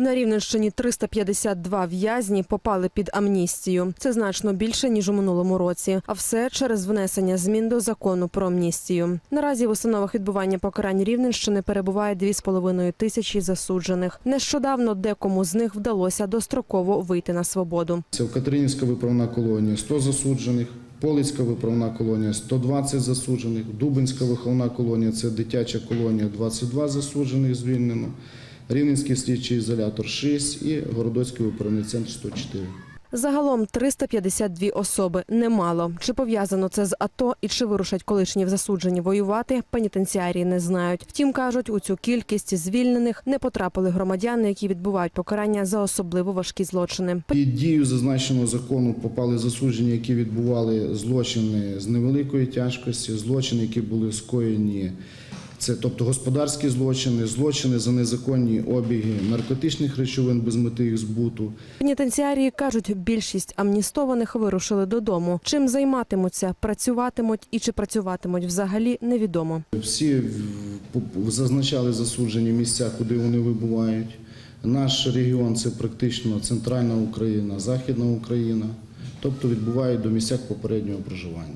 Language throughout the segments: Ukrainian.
На Рівненщині 352 в'язні попали під амністію. Це значно більше ніж у минулому році. А все через внесення змін до закону про амністію. Наразі в установах відбування покарань Рівненщини перебуває 2,5 тисячі засуджених. Нещодавно декому з них вдалося достроково вийти на свободу. Це в Катеринівська виправна колонія 100 засуджених, Полицька виправна колонія 120 засуджених, Дубинська виховна колонія це дитяча колонія 22 засуджених звільнено, Рівненський слідчий ізолятор 6 і Городоцький виправний центр 104. Загалом 352 особи немало. Чи пов'язано це з АТО і чи вирушать колишні засуджені воювати, пенітенціарії не знають. Втім, кажуть, у цю кількість звільнених не потрапили громадяни, які відбувають покарання за особливо важкі злочини. Під дію зазначеного закону попали засуджені, які відбували злочини з невеликої тяжкості, злочини, які були скоєні. Це тобто господарські злочини, злочини за незаконні обіги наркотичних речовин без мети їх збуту, Пенітенціарії кажуть, більшість амністованих вирушили додому. Чим займатимуться, працюватимуть і чи працюватимуть взагалі невідомо. Всі зазначали засуджені місця, куди вони вибувають. Наш регіон це практично центральна Україна, Західна Україна, тобто відбувають до місцях попереднього проживання.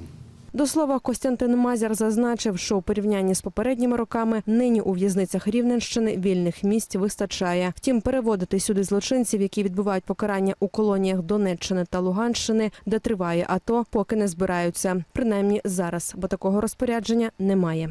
До слова, Костянтин Мазяр зазначив, що у порівнянні з попередніми роками нині у в'язницях Рівненщини вільних місць вистачає. Втім, переводити сюди злочинців, які відбувають покарання у колоніях Донеччини та Луганщини, де триває АТО, поки не збираються. Принаймні зараз, бо такого розпорядження немає.